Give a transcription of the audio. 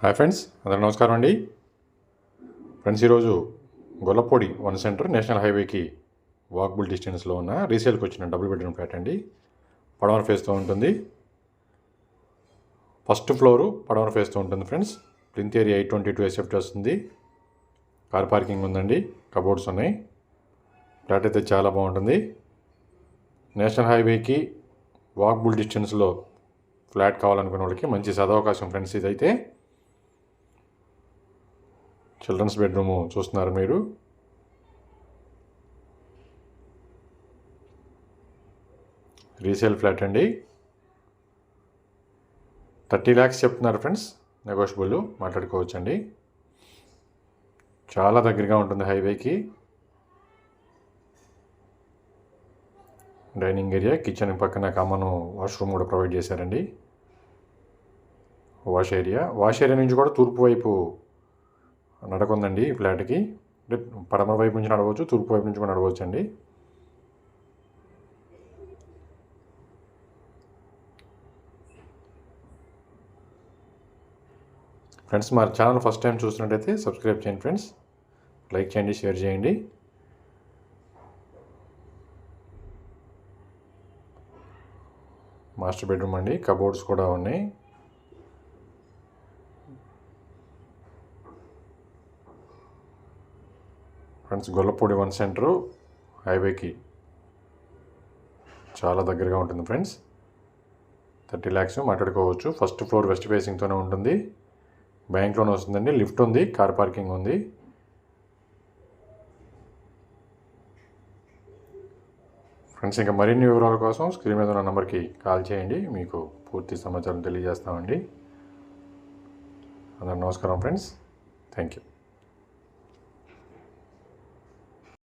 Hi friends అందరూ నమస్కారం అండి. ఫ్రెండ్స్ ఈరోజు గొల్లపూడి వన్ సెంటర్ నేషనల్ హైవేకి వాకబుల్ డిస్టెన్స్లో ఉన్న రీసేల్కి వచ్చిన డబుల్ బెడ్రూమ్ ఫ్లాట్ అండి. పడమర ఫేస్తో ఉంటుంది. ఫస్ట్ ఫ్లోరు పడమర ఫేస్తో ఉంటుంది friends. Plinth area eight twenty two SFT వస్తుంది. కార్ పార్కింగ్ ఉందండి కబోర్డ్స్ ఉన్నాయి. ఫ్లాట్ అయితే చాలా బాగుంటుంది. నేషనల్ హైవేకి వాకబుల్ డిస్టెన్స్లో ఫ్లాట్ కావాలనుకునే వాళ్ళకి మంచి సదవకాశం ఫ్రెండ్స్ ఇదైతే. చిల్డ్రన్స్ బెడ్రూమ్ చూస్తున్నారు మీరు. రీసేల్ ఫ్లాట్ అండి. థర్టీ ల్యాక్స్ చెప్తున్నారు ఫ్రెండ్స్. నెగోషియబుల్ మాట్లాడుకోవచ్చండి. చాలా దగ్గరగా ఉంటుంది హైవేకి. డైనింగ్ ఏరియా కిచెన్ పక్కన కామన్ వాష్రూమ్ కూడా ప్రొవైడ్ చేశారండి. వాష్ ఏరియా వాష్ ఏరియా నుంచి కూడా తూర్పు వైపు నడకుందండి ఈ ఫ్లాట్కి. అంటే పడమర వైపు నుంచి నడవచ్చు తూర్పు వైపు నుంచి కూడా నడవచ్చు అండి ఫ్రెండ్స్ మా ఛానల్ ఫస్ట్ టైం చూసినట్టయితే సబ్స్క్రైబ్ చేయండి ఫ్రెండ్స్. లైక్ చేయండి షేర్ చేయండి. మాస్టర్ బెడ్రూమ్ అండి కబోర్డ్స్ కూడా ఉన్నాయి. ఫ్రెండ్స్ గొల్లపూడి వన్ సెంటరు హైవేకి చాలా దగ్గరగా ఉంటుంది ఫ్రెండ్స్. థర్టీ ల్యాక్స్ మాట్లాడుకోవచ్చు. ఫస్ట్ ఫ్లోర్ వెస్ట్ ఫేసింగ్తోనే ఉంటుంది. బ్యాంక్ లోన్ వస్తుందండి. లిఫ్ట్ ఉంది కార్ పార్కింగ్ ఉంది. ఫ్రెండ్స్ ఇంకా మరిన్ని వివరాల కోసం స్క్రీన్ మీద ఉన్న నెంబర్కి కాల్ చేయండి. మీకు పూర్తి సమాచారం తెలియజేస్తామండి. అందరూ నమస్కారం ఫ్రెండ్స్. Thank you